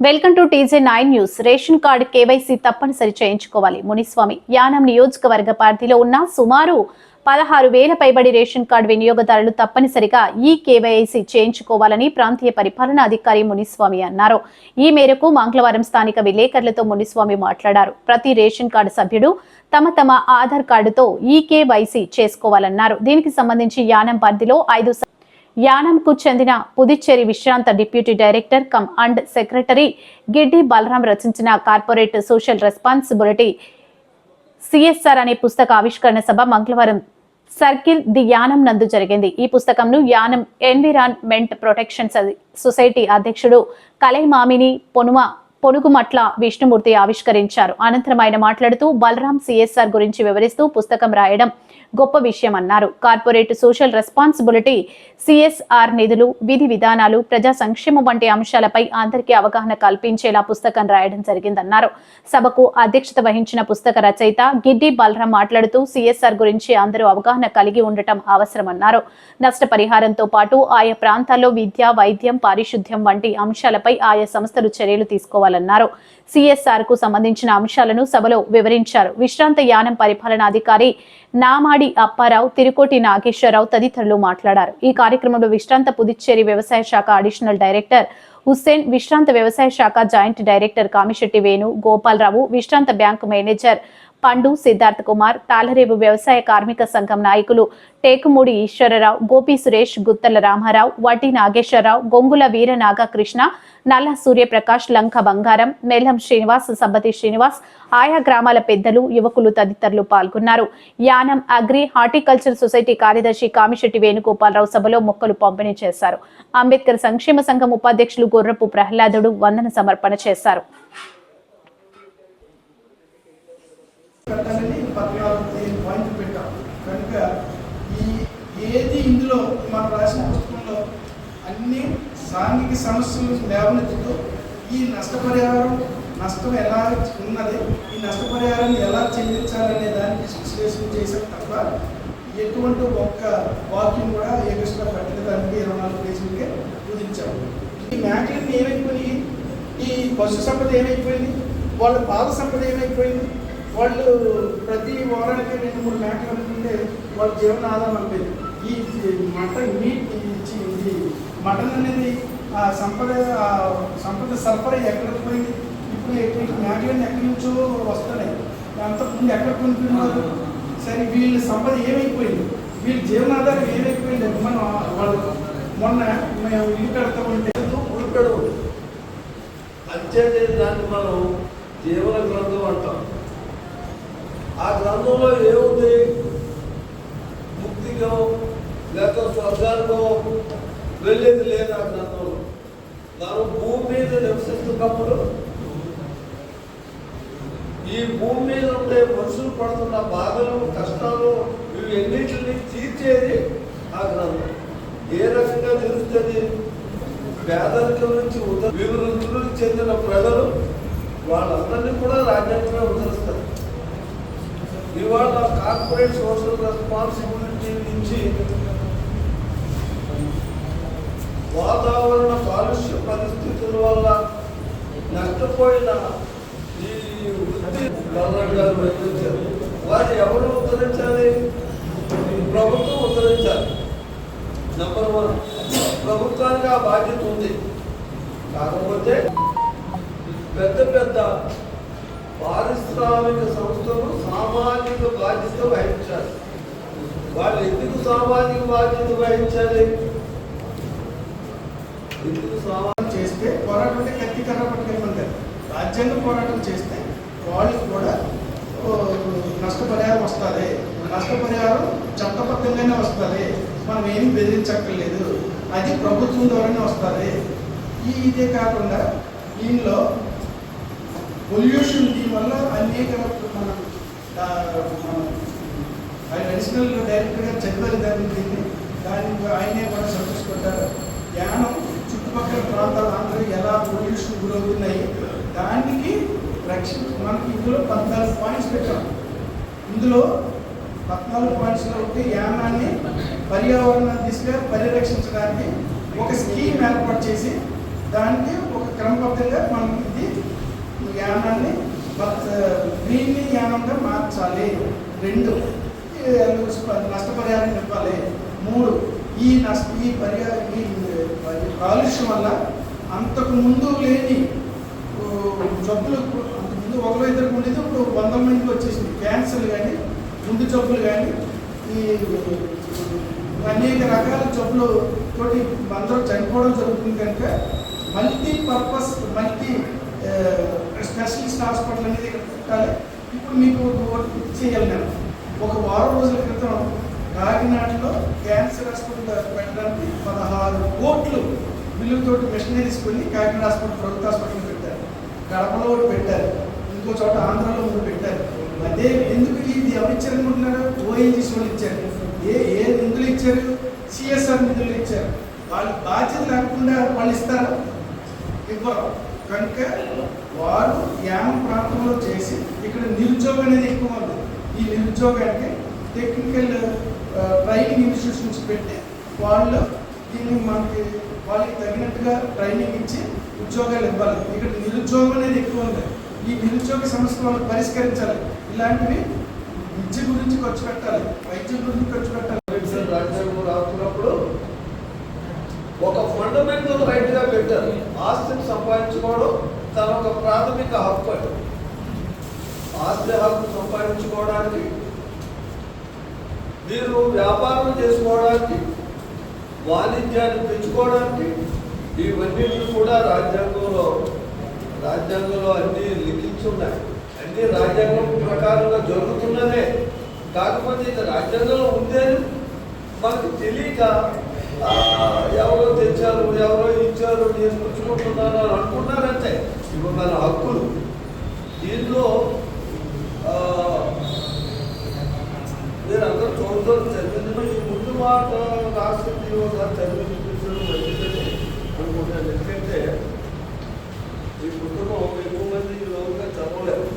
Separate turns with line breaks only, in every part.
Welcome to TJ nine news. Ration card KYC తప్పనిసరి చేయించుకోవాలి. మునిస్వామి యానం నియోజకవర్గ పరిధిలో ఉన్న సుమారు పదహారు వేల పైబడి రేషన్ కార్డు వినియోగదారులు తప్పనిసరిగా ఈ కేవైసీ చేయించుకోవాలని ప్రాంతీయ పరిపాలనా అధికారి మునిస్వామి అన్నారు. ఈ మేరకు మంగళవారం స్థానిక విలేకరులతో మునిస్వామి మాట్లాడారు. ప్రతి రేషన్ కార్డు సభ్యుడు తమ తమ ఆధార్ కార్డుతో ఈ కేవైసీ చేసుకోవాలన్నారు. దీనికి సంబంధించి యానం పరిధిలో ఐదు యానంకు చెందిన పుదుచ్చేరి విశ్రాంత deputy director cum and secretary Giddi Balaram రచించిన కార్పొరేట్ సోషల్ రెస్పాన్సిబిలిటీ సిఎస్ఆర్ అనే పుస్తక ఆవిష్కరణ సభ మంగళవారం సర్కిల్ ది యానం నందు జరిగింది. ఈ పుస్తకంను యానం ఎన్విరాన్మెంట్ ప్రొటెక్షన్ సొసైటీ అధ్యక్షుడు కలైమామిని పొనుమ పొనుగుమట్ల విష్ణుమూర్తి ఆవిష్కరించారు. అనంతరం ఆయన మాట్లాడుతూ బలరాం సిఎస్ఆర్ గురించి వివరిస్తూ పుస్తకం రాయడం గొప్ప విషయం అన్నారు. కార్పొరేట్ సోషల్ రెస్పాన్సిబిలిటీ సిఎస్ఆర్ నిధులు విధి విధానాలు ప్రజా సంక్షేమం వంటి అంశాలపై అందరికీ అవగాహన కల్పించేలా పుస్తకం రాయడం జరిగిందన్నారు. సభకు అధ్యక్షత వహించిన పుస్తక రచయిత గిడ్డి బలరాం మాట్లాడుతూ సిఎస్ఆర్ గురించి అందరూ అవగాహన కలిగి ఉండటం అవసరమన్నారు. నష్టపరిహారంతో పాటు ఆయా ప్రాంతాల్లో విద్య వైద్యం పారిశుద్ధ్యం వంటి అంశాలపై ఆయా సంస్థలు చర్యలు తీసుకోవాలన్నారు. సిఎస్ఆర్కు సంబంధించిన అంశాలను సభలో వివరించారు. విశ్రాంత యానం పరిపాలనాధికారి నామాడి అప్పారావు తిరుకోటి నాగేశ్వరరావు తదితరులు మాట్లాడారు. ఈ కార్యక్రమంలో విశ్రాంత పుదుచ్చేరి వ్యవసాయ శాఖ అడిషనల్ డైరెక్టర్ హుస్సేన్ విశ్రాంత వ్యవసాయ శాఖ జాయింట్ డైరెక్టర్ కామిశెట్టి వేణు గోపాలరావు విశ్రాంత బ్యాంకు మేనేజర్ పండు సిద్ధార్థ్ కుమార్ తాళరేవు వ్యవసాయ కార్మిక సంఘం నాయకులు టేకుమూడి ఈశ్వరరావు గోపి సురేష్ గుత్తల రామారావు వడ్డీ నాగేశ్వరరావు గొంగుల వీర నాగకృష్ణ నల్ల సూర్యప్రకాష్ లంక బంగారం మెల్లం శ్రీనివాస్ సబ్బతి శ్రీనివాస్ ఆయా గ్రామాల పెద్దలు యువకులు తదితరులు పాల్గొన్నారు. యానం అగ్రి హార్టికల్చర్ సొసైటీ కార్యదర్శి కామిశెట్టి వేణుగోపాలరావు సభలో మొక్కలు పంపిణీ చేశారు. అంబేద్కర్ సంక్షేమ సంఘం ఉపాధ్యక్షులు గుర్రపు ప్రహ్లాదుడు వందన సమర్పణ చేశారు.
పెట్టాలని పద్నాలుగు పాయింట్లు పెట్టాం. కనుక ఈ ఏది ఇందులో మనం రాసిన పుస్తకంలో అన్ని సాంఘిక సమస్యలు లేవనెత్తుతూ ఈ నష్టపరిహారం నష్టం ఎలా ఉన్నది ఈ నష్టపరిహారాన్ని ఎలా చెల్లించాలనే దానికి విశ్లేషణ చేశాం తప్ప ఎటువంటి ఒక్క వాక్యం కూడా ఏ విషయంలో పెట్టడానికి ఇరవై నాలుగు పేజీలకే కుదించాము ఈ మ్యాగ్లన్నీ ఏమైపోయినాయి ఈ పశు సంపద ఏమైపోయింది? వాళ్ళ పాల సంపద ఏమైపోయింది? వాళ్ళు ప్రతి వారానికి రెండు మూడు మేకలు అనుకుంటే వాళ్ళ జీవన ఆదాయం అయిపోయింది ఈ మటన్ మీట్ ఇచ్చి ఇది మటన్ అనేది ఆ సంపద సంపద సరఫరా ఎక్కడికి పోయింది? ఇప్పుడు మేకలన్నీ ఎక్కడి నుంచో వస్తున్నాయి. అంతకుముందు ఎక్కడ కొనుక్కున్నారు సరే వీళ్ళ సంపద ఏమైపోయింది? వీళ్ళ జీవనాధారం ఏమైపోయింది? మనం వాళ్ళు మొన్న మేము ఇల్లు కడతా ఉంటే
ఉల్కడు అంచేది దాన్ని మనం జీవన గ్రంథం అంటాం. ఆ గ్రంథంలో ఏముంది? ముక్తికో లేక స్వర్గానికో వెళ్ళేది లేదు ఆ గ్రంథంలో. మనం భూమి మీద నివసిస్తున్నప్పుడు ఈ భూమి మీద ఉండే మనుషులు పడుతున్న బాధలు కష్టాలు ఇవన్నింటిని తీర్చేది ఆ గ్రంథం. ఏ రకంగా తెలుస్తుంది పేదరికం నుంచి ఉద చెందిన ప్రజలు వాళ్ళందరినీ కూడా రాజ్యాంగంగా ఉద్ధరిస్తారు ఇవాళ కార్పొరేట్ సోషల్ రెస్పాన్సిబిలిటీ నుంచి వాతావరణ కాలుష్య పరిస్థితుల వల్ల నష్టపోయిన ఈ వృత్తి గారు వారు ఎవరు ఉద్ధరించాలి? ప్రభుత్వం ఉద్ధరించాలి. నెంబర్ వన్ ప్రభుత్వానికి ఆ బాధ్యత ఉంది. కాకపోతే పెద్ద పెద్ద పారిశ్రామిక సంస్థలు సామాజిక బాధ్యత వహించాలి. వాళ్ళు ఎందుకు సామాజిక బాధ్యత వహించాలి? ఎందుకు సామా
చేస్తే పోరాటం అంటే కత్తి కర్ర పట్టుకెళ్ళమంటారు రాజ్యాంగ పోరాటం చేస్తే వాళ్ళకి కూడా నష్టపరిహారం వస్తుంది. నష్టపరిహారం చట్టబద్ధంగానే వస్తుంది. మనం ఏమి బెదిరించక్కర్లేదు. అది ప్రభుత్వం ద్వారానే వస్తుంది. ఈ ఇదే కాకుండా దీనిలో పొల్యూషన్ దీనివల్ల అనేక మన ఆయన అడిషనల్ డైరెక్టర్గా చెప్పారు చదివారు దాని దీన్ని దానికి ఆయనే కూడా సంతోషపడ్డారు ధ్యానం చుట్టుపక్కల ప్రాంతాలు అందరూ ఎలా పొల్యూషన్ గురవుతున్నాయి దానికి రక్షణ మనకి ఇందులో పద్నాలుగు పాయింట్స్ పెట్టాం. ఇందులో పద్నాలుగు పాయింట్స్లో ఒకటి యానాన్ని పర్యావరణ దిశగా పరిరక్షించడానికి ఒక స్కీమ్ ఏర్పాటు చేసి దానికి ఒక క్రమబద్ధంగా మనం యానాన్ని Uh, దీన్ని జ్ఞానంగా మార్చాలి. రెండు నష్టపరిహారం ఇవ్వాలి. మూడు ఈ నష్ట ఈ పరిహారం ఈ కాలుష్యం వల్ల అంతకు ముందు లేని జబ్బులు ముందు ఒకరో ఇద్దరికి ఉండేది ఇప్పుడు వందల మందికి వచ్చేసింది. క్యాన్సర్ కానీ గుండె జబ్బులు కానీ ఈ అనేక రకాల జబ్బులు తోటి అందరూ చనిపోవడం జరుగుతుంది కనుక multi purpose multi specialist hospital అనేది ఇక్కడ పెట్టాలి. ఇప్పుడు మీకు ఒకటి చేయాలి నేను ఒక వారం రోజుల క్రితం కాకినాడలో క్యాన్సర్ హాస్పిటల్ పెట్టడానికి పదహారు కోట్లు బిల్లుతోటి మిషనరీస్ కొని కాకినాడ హాస్పిటల్ ప్రభుత్వ హాస్పిటల్ పెట్టారు. గడపలో ఒకటి పెట్టారు. ఇంకో చోట ఆంధ్రాలో ఒకటి పెట్టారు. అదే ఎందుకు ఇది ఎవరు ఇచ్చారు అనుకుంటున్నారు వాళ్ళు ఇచ్చారు? ఏ ఏ నిధులు ఇచ్చారు? సిఎస్ఆర్ నిధులు ఇచ్చారు. వాళ్ళు బాధ్యత లేకుండా వాళ్ళు ఇస్తారు? ఇవ్వరు. కనుక వారు యామ ప్రాంతంలో చేసి ఇక్కడ నిరుద్యోగం అనేది ఎక్కువ ఉంది. ఈ నిరుద్యోగానికి టెక్నికల్ ట్రైనింగ్ ఇన్స్టిట్యూషన్స్ పెట్టి వాళ్ళు దీన్ని మనకి వాళ్ళకి తగినట్టుగా ట్రైనింగ్ ఇచ్చి ఉద్యోగాలు ఇవ్వాలి. ఇక్కడ నిరుద్యోగం అనేది ఎక్కువ ఉంది. ఈ నిరుద్యోగ సమస్యలు వాళ్ళకి పరిష్కరించాలి. ఇలాంటివి విద్య గురించి ఖర్చు పెట్టాలి. వైద్యం గురించి ఖర్చు పెట్టాలి
అంబేద్కర్ రాజ్యాంగం రాస్తున్నప్పుడు ఒక ఫండమెంటల్ రైట్గా పెట్టారు ఆస్తిని సంపాదించుకోవడం తన ఒక ప్రాథమిక హక్కు అది. ఆస్తి హక్కు సంపాదించుకోవడానికి దీనిలో వ్యాపారం చేసుకోవడానికి వాణిజ్యాన్ని పెంచుకోవడానికి ఇవన్నీ కూడా రాజ్యాంగంలో రాజ్యాంగంలో అన్ని లిఖించున్నాయి అన్ని రాజ్యాంగం ప్రకారంగా జరుగుతున్నదే. కాకపోతే ఇది రాజ్యాంగంలో ఉందని మనకు తెలియక ఎవరో తెచ్చారు ఎవరో ఇచ్చారు నేను పుచ్చుకుంటున్నాను అని అనుకున్నారంటే ఇవి మన హక్కులు. దీనిలో నేను మీరు అందరూ చూడతారు చదివింది ఈ ముందు మాట రాసింది ఒకసారి చదివి చూపించడం మంచిదని అనుకుంటాను ఎందుకంటే ఈ పుస్తకం ఎక్కువ మంది లోగా చదవలేరు.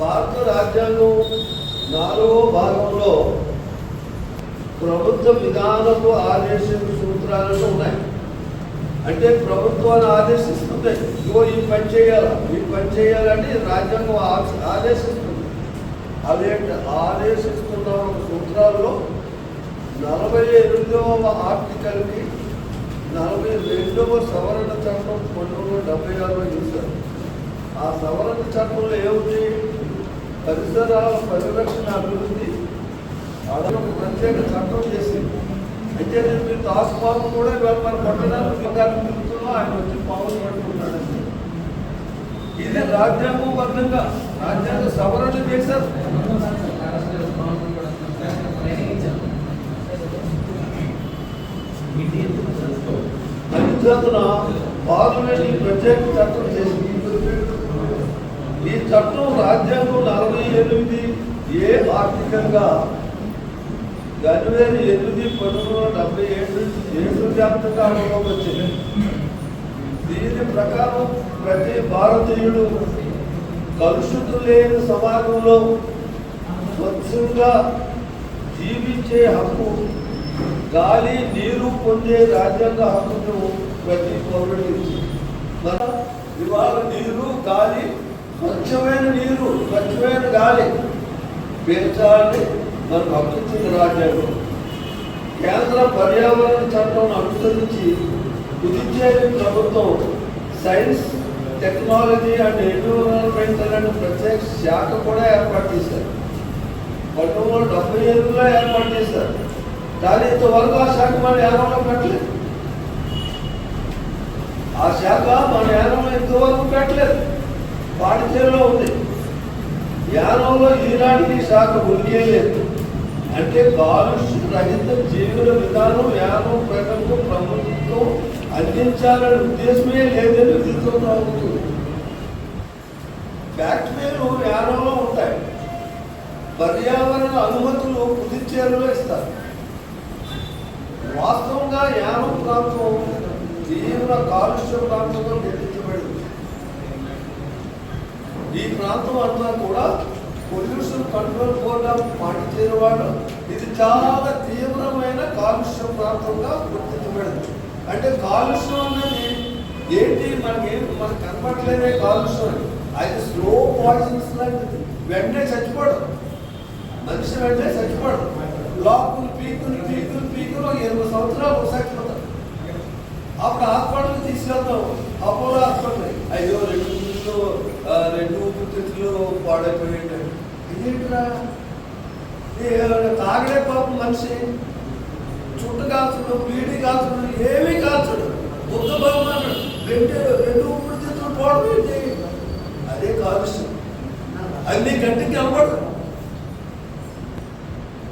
భారత రాజ్యాంగం నాలుగో భాగంలో ప్రభుత్వ విధానపు ఆదేశం సూత్రాలను ఉన్నాయి. అంటే ప్రభుత్వాన్ని ఆదేశిస్తుంది ఇగో ఈ పని చేయాలా? ఈ పని చేయాలని రాజ్యాంగం ఆ- ఆదేశిస్తుంది. అవి ఆదేశిస్తున్న సూత్రాల్లో నలభై ఎనిమిదవ ఆర్టికల్కి నలభై రెండవ సవరణ చట్టం పంతొమ్మిది వందల డెబ్బై ఆరులో చూశారు. ఆ సవరణ చట్టంలో ఏముంది? పరిసరాల పరిరక్షణ అభివృద్ధి అదనపు ప్రత్యేక చట్టం చేసింది. అయితే నేను మీ తాసుపాము కూడా ఇవాళ మన పట్టణాలు బంగారం ఆయన వచ్చి పాములు పట్టుకుంటాడండి ఇది రాజ్యాంగబద్ధంగా రాజ్యాంగ సవరణ చేశారు. అందుచేతన పార్లమెంట్ ఈ ప్రత్యేక చట్టం చేసింది. ఈ చట్టం రాజ్యాంగం నలభై ఎనిమిది ఏ ఆర్థికంగా జనవరి ఎనిమిది పంతొమ్మిది వందల డెబ్బై ఏడు ఏడు దేశవ్యాప్తంగా అమలులోకి వచ్చింది దీని ప్రకారం ప్రతి భారతీయుడు కలుషితం లేని సమాజంలో స్వచ్ఛంగా జీవించే హక్కు గాలి నీరు పొందే రాజ్యాంగ హక్కును ప్రతి పౌరుడికి ఇవాళ నీరు గాలి స్వచ్ఛమైన నీరు స్వచ్ఛమైన గాలి పీల్చాలని మనకు హక్కించింది రాజ్యాంగం కేంద్ర పర్యావరణ చట్టం అనుసరించి పుదుచ్చేరి ప్రభుత్వం సైన్స్ టెక్నాలజీ అండ్ ఎన్విరాన్మెంటల్ అనే ప్రత్యేక శాఖ కూడా ఏర్పాటు చేశారు. పంతొమ్మిది వందల డెబ్బై ఎనిమిదిలో ఏర్పాటు చేశారు. కానీ ఇంతవరకు ఆ శాఖ మన యానంలో పెట్టలేదు. ఆ శాఖ మన యానంలో ఇంతవరకు పెట్టలేదు. పాడిచేరులో ఉంది. యానంలో ఈనాటికి శాఖ ఉనికే లేదు. అంటే కాలుష్య రహిత జీవన విధానం యానం ప్రజలకు ప్రభుత్వం అందించాలనే ఉద్దేశమే లేదని తెలుసుకుంటుంది ఫ్యాక్టరీలు యానంలో ఉంటాయి. పర్యావరణ అనుమతులు పుదుచ్చేరిలో ఇస్తారు. వాస్తవంగా యానం ప్రాంతం తీవ్ర కాలుష్య ప్రాంతంలో నిర్మించబడింది. ఈ ప్రాంతం అంతా కూడా పొల్యూషన్ కంట్రోల్ బోర్డ్ ఆఫ్ పాటించిన వాళ్ళు ఇది చాలా తీవ్రమైన కాలుష్య ప్రాంతంగా గుర్తించబడింది అంటే కాలుష్యం అనేది ఏంటి? మనకేం మనకు కనపడలేదే కాలుష్యం అది స్లో పాయిజన్స్ లాంటిది. వెంటనే చచ్చిపోవడం. మనిషి వెంటనే చచ్చిపోవడం. లాక్కులు పీకులు పీకులు పీకులు ఒక ఇరవై సంవత్సరాలు ఒక అప్పుడు హాస్పిటల్కి తీసుకెళ్తాం. Apollo hospital. అయ్యో రెండు ఊపిరిలో రెండు గుర్తులు పాడైపోయాయి ఇదేంట్రా తాగడే పాపం మనిషి చుట్టు కాల్చుడు బీడి కాల్చుడు ఏమీ కాల్చుడు. బుద్ధ భగవాన్ రెండు రెండు ఊపిరితిత్తులు పోవడం ఏంటి? అదే కాలుష్యం. అన్ని గంటకి అవ్వడం